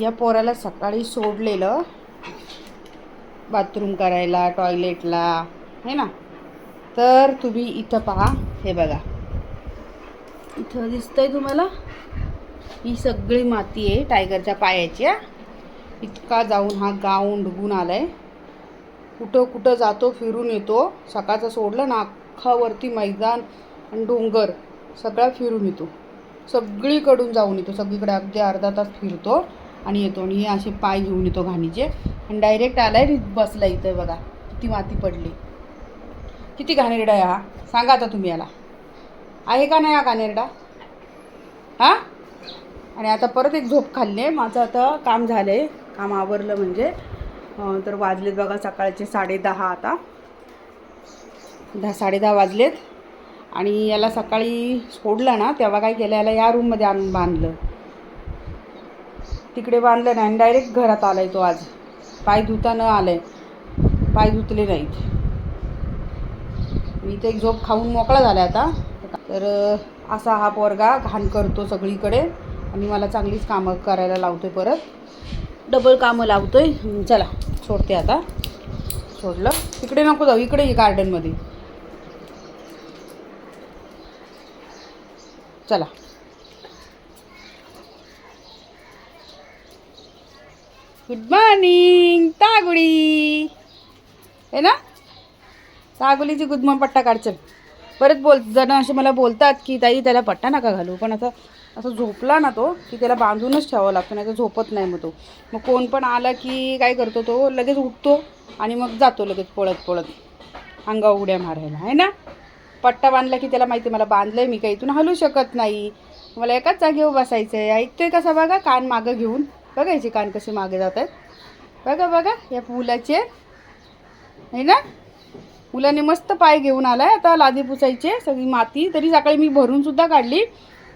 या पोराला सकाळी सोडलेलं. बाथरूम करायला टॉयलेटला है ना? तर तुम्ही इथं पहा हे बघा. इथं दिसतंय तुम्हाला? ही सगळी माती आहे टायगरच्या पायाची इतका जाऊन हा गाऊन डुबून आहे कुठं कुठं जातो फिरून येतो. सकाळचं सोडलं ना अख्खावरती मैदान आणि डोंगर सगळा फिरून येतो. सगळीकडून जाऊन येतो. सगळीकडे अगदी अर्धा तास फिरतो. आणि येतो आणि हे असे पाय घेऊन येतो घाणीचे. आणि डायरेक्ट आलाय बसला इथं बघा. किती माती पडली. किती घाणेरडा आहे हा. सांगा आता तुम्ही याला. आहे का नाही हा घाणेरडा? हां? आणि आता परत एक झोप खाल्ली आहे माझं आता काम झालं आहे काम आवरलं म्हणजे. तर वाजलेत बघा सकाळचे साडे दहा आता. दहा साडेदहा वाजलेत. आणि याला सकाळी सोडलं ना तेव्हा काय केलं? याला या रूममध्ये आणून बांधलं. तिकडे बांधलं नाही आणि डायरेक्ट घरात आला आहे तो आज. पाय धुतानं आलाय. पाय धुतले नाहीत. मी ते एक झोप खाऊन मोकळा झाला आता. तर असा हा पोरगा घाण करतो सगळीकडे. आणि मला चांगलीच कामं करायला लावतो आहे परत. डबल कामं लावतो आहे चला सोडते आता. सोडलं. तिकडे नको जाऊ. इकडे ये गार्डनमध्ये चला. गुड मॉर्निंग तागुडी आहे ना? तागुलीची गुदमा पट्टा काढचल परत बोल जण असे मला बोलतात की ताई त्याला पट्टा नका घालू. पण असं असं झोपला ना तो की त्याला बांधूनच ठेवावं लागतं नाही तर झोपत नाही मग तो. मग कोण पण आला की काय करतो तो लगेच उठतो आणि मग जातो लगेच पळत पळत. अंगा उड्या मारायला आहे ना? पट्टा बांधला की त्याला माहिती आहे मला बांधलंय मी काही इथून हलू शकत नाही. मला एकाच जागेवर बसायचं आहे ऐकतोय कसा बघा? कान मागं घेऊन. बघायचे कान कसे मागे जात आहेत. बघा बघा या फुलाचे. आहे ना? मुलाने मस्त पाय घेऊन आला आहे आता लादी पुसायचे सगळी माती. तरी सकाळी मी भरून सुद्धा काढली.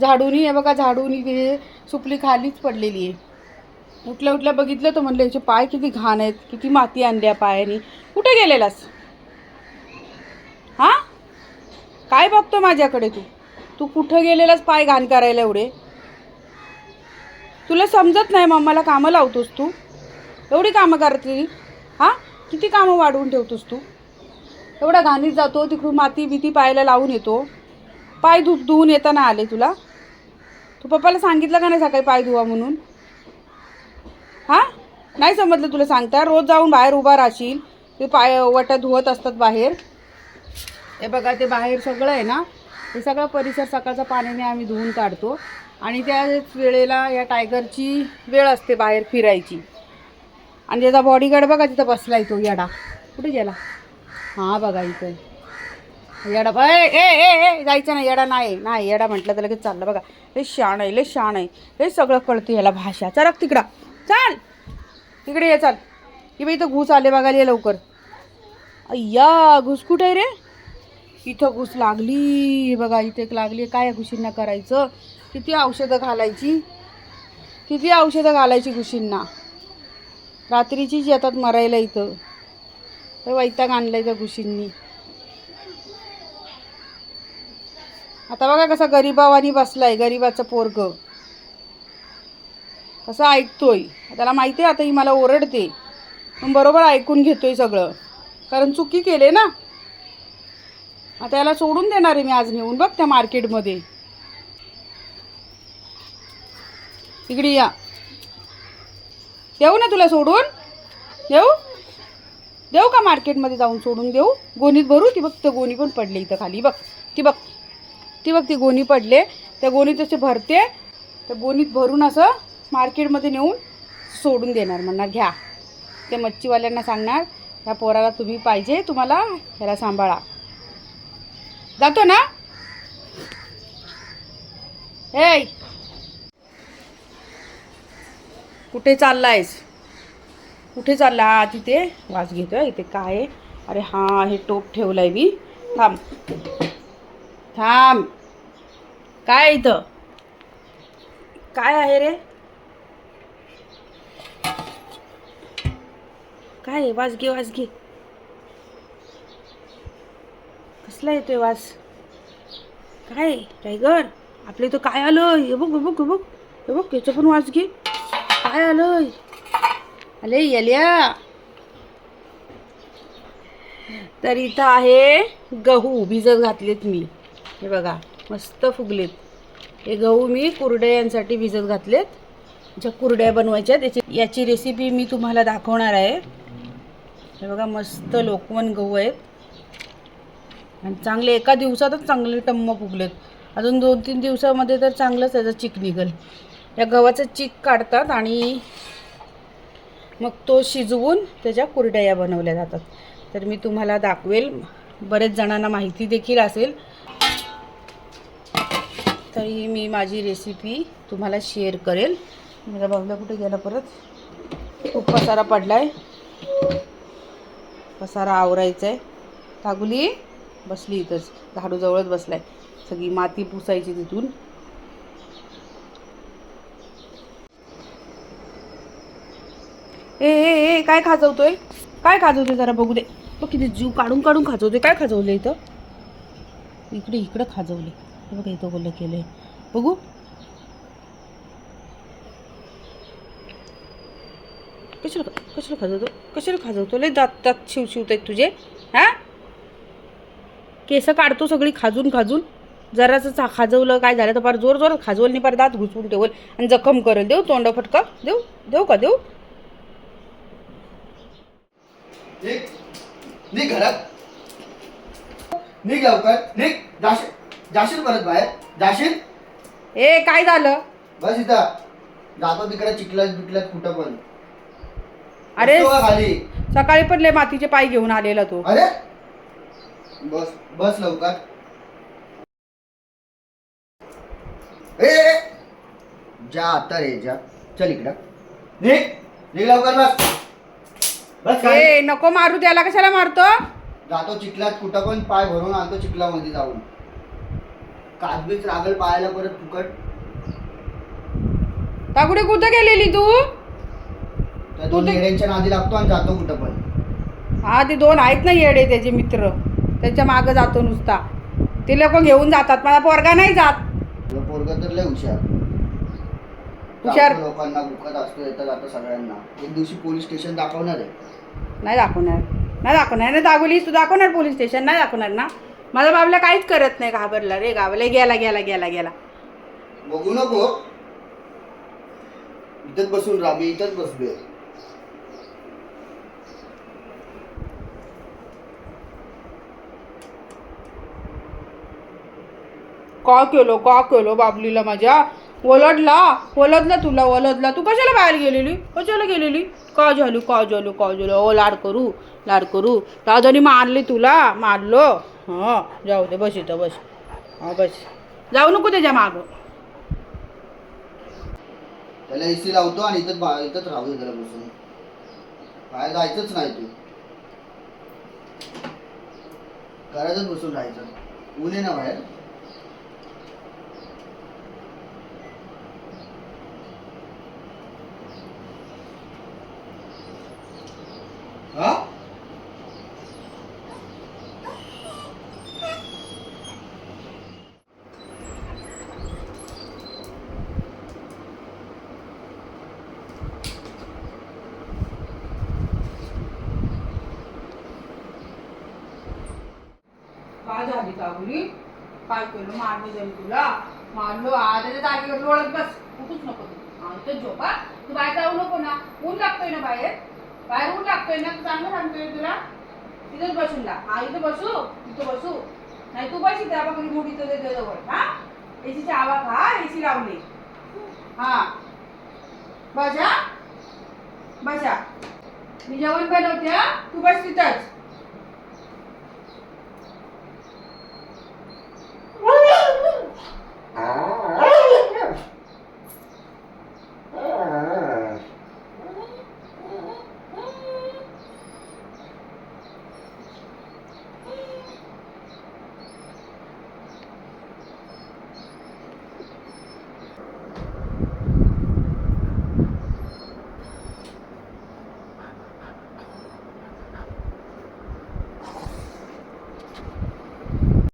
झाडूनी हे बघा झाडूनी ते सुपली खालीच पडलेली आहे. उठल्या उठल्या बघितलं तर म्हणलं याचे पाय किती घाण आहेत. किती माती आणल्या पायाने. कुठे गेलेलास? हां? काय बघतो माझ्याकडे तू? तू कुठं गेलेलास पाय घाण करायला एवढे? तुला समजत नाही मम्माला कामं लावतोस तू? एवढी कामं करते हां? किती कामं वाढवून ठेवतोस तू? एवढा घाणीत जातो तिकडून माती बिती पायाला लावून येतो. पाय धु धुवून येताना आले तुला. तू पप्पाला सांगितलं का नाही सकाळी पाय धुवा म्हणून? हां? नाही समजलं तुला सांगता. रोज जाऊन बाहेर उभा राहशील. ते पाय वटा धुवत असतात बाहेर. हे बघा ते बाहेर सगळं आहे ना? हे सगळं परिसर सकाळचा पाण्याने आम्ही धुवून काढतो. आणि त्याच वेळेला या टायगरची वेळ असते बाहेर फिरायची. आणि त्याचा बॉडीगार्ड बघा तिथं बसला तो येडा. कुठे गेला? हां बघा इथं. येडा बघ ए ए ए जायचं नाही येडा नाही नाही येडा म्हटलं तर लगेच चाललं बघा. हे शाण आहे लय शाण आहे. हे सगळं कळतं याला भाषा. चला तिकडं चाल. तिकडे ये चाल. की बाई इथं घुस आले बघायला ये लवकर. अय्या घुस कुठे आहे रे? इथं घुस लागली. बघा इथे एक लागली. काय घुशींना करायचं? किती औषधं घालायची? किती औषधं घालायची घुशींना? रात्रीचीच येतात मरायला इथं. तर वैताग आणलाय त्या घुशींनी. आता बघा कसा गरीबावानी बसलाय गरीबाचं पोरग. कसं ऐकतोय. त्याला माहिती आहे आता ही मला ओरडते. पण बरोबर ऐकून घेतोय सगळं. कारण चुकी केले ना. आता याला सोडून देणार आहे मी आज नेऊन. बघ त्या मार्केटमध्ये. इकडे या. देऊ ना तुला सोडून? देऊ देऊ का मार्केटमध्ये जाऊन सोडून देऊ? गोणीत भरू? ती बघ तर गोणी पण पडले इथं खाली. बघ ती बघ ती बघ ती गोणी पडले. त्या गोणीत असे भरते तर गोणीत भरून असं मार्केटमध्ये नेऊन सोडून देणार म्हणणार. घ्या. ते मच्छीवाल्यांना सांगणार ह्या पोराला तुम्ही पाहिजे तुम्हाला ह्याला सांभाळा. जातो ना? हे कुठे चाललायस? कुठे चालला? हा तिथे. वास घेतोय इथे काय आहे? अरे हा हे टोप ठेवलंय मी. थांब. थांब. काय इथं? काय आहे रे? काय आहे? वास घे वास घे. कसला येतोय वास? काय टायगर? आपल्या इथं काय आलं? हे बघ हे बघ हे बघ. हे बघ याचं पण वास घे. काय आलंय अले यल्या तर इथं आहे गहू भिजत घातलेत मी. हे बघा मस्त फुगलेत. हे गहू मी कुरडयांसाठी भिजत घातलेत. ज्या कुरड्या बनवायच्या त्याची याची रेसिपी मी तुम्हाला दाखवणार आहे. हे बघा मस्त लोकवन गहू आहेत. आणि चांगले एका दिवसातच चांगले टम्म फुगलेत. अजून दोन तीन दिवसामध्ये तर चांगलंच त्याचं चिक निघेल या गव्हाचं चीक काढतात आणि मग तो शिजवून त्याच्या कुरड्या या बनवल्या जातात. तर मी तुम्हाला दाखवेल. बरेच जणांना माहिती देखील असेल. तरी मी माझी रेसिपी तुम्हाला शेअर करेल. माझा बाबला कुठे गेला परत. खूप पसारा पडला आहे पसारा आवरायचा आहे कागुली बसली इथंच. झाडूजवळच बसलाय. सगळी माती पुसायची तिथून. ए ए ए काय खाजवतोय? काय खाजवतोय जरा बघू दे. बघ किती जीव काढून काढून खाजवतोय. काय खाजवलं इथं? इकडे इकडं खाजवले बघा इथं बोललं केलंय. बघू. कशाला कशाला खाजवतो? कशाला खाजवतो? लय दात दात शिव शिवत आहेत तुझे. हा? केस काढतो सगळी खाजून खाजून. जरासं खाजवलं काय झालं तर फार जोर जोर खाजवल नाही फार दात घुसवून ठेवल. आणि जखम करेल. देऊ तोंड फटका. देऊ देऊ का? देऊ? निघ. निघ घरात. निघ लवकर. निघ. जाशील. जाशील परत बाहेर. जाशील? ए काय झालं? बस इथं. जातो तिकडे चिखलात बिकलात कुठं पण. अरे बसतो का खाली? सकाळी पण लय मातीचे पाय घेऊन आलेला तो. अरे? बस बस लवकर. ए, ए. जा आता रे जा. चल इकडं. निघ. निघ लवकर बस. बस. ए नको मारू त्याला कशाला मारतो? जातो चिखलात कुठं पण पाय भरून आणतो चिखलामध्ये जाऊन. काजबीच रागल पायाला परत फुकट. ताकुडे कुठं गेलेली तू? येड्यांच्या नादी लागतो आणि जातो कुठं पण. हा ते दोन आहेत ना येडे त्याचे मित्र. त्याच्या मागं जातो नुसता. ते लोक घेऊन जातात मला पोरगा नाही जात. तुझं पोरग तर लय हुशार. हुशार? लोकांना दुखत असतो येतं जातं सगळ्यांना. एक दिवशी पोलीस स्टेशन दाखवणार आहे. नाही दाखवणार. नाही दाखवणार. नाही दाखवलीस तू दाखवणार पोलीस स्टेशन. नाही दाखवणार ना? माझा बाबला काहीच करत नाही घाबरला रे गावाला गेला गेला गेला गेला. बघू नको. इथंच बसून राहा. मी इथंच बसलोय. का केलो? का केलो बाबलीला माझ्या? ओलडला? ओलदला तुला ओलदला तू कशाला बाहेर गेलेली? कशाला गेलेली? का झालू का झालू का झालू? ओ लाड करू लाड करू. दादानी मारली तुला मारलो. हां जाऊ दे बस इथं बस. हां बस. जाऊ नको त्याच्या मागं. त्याला एसी लावतो आणि इथंच बा- इथंच राहू दे त्याला बसून. बाहेर जायचंच नाही तू. घरातच बसून राहायचं. ऊन आहे ना बाहेर हा काय काय केलं? मारलं जाईल तुला. मारलो. आ जागेवर लोळत बस. उठूच नको तू. हा झोपा. तू बाहेर जाऊ नको ना. ऊन लागतोय ना बाहेर? बाहेर ऊन लागतोय ना? तू चांगलं सांगतोय तुला? तिथंच बसून ला हा इथं बसू. तिथं बसू. नाही तू बस इथे. आपण कधी मोठी तर जवळ. हा? एसीची आवाज. हा एसी लावली. हा. बसा. बसा. मी जेवण बनवते तू बस तिथंच.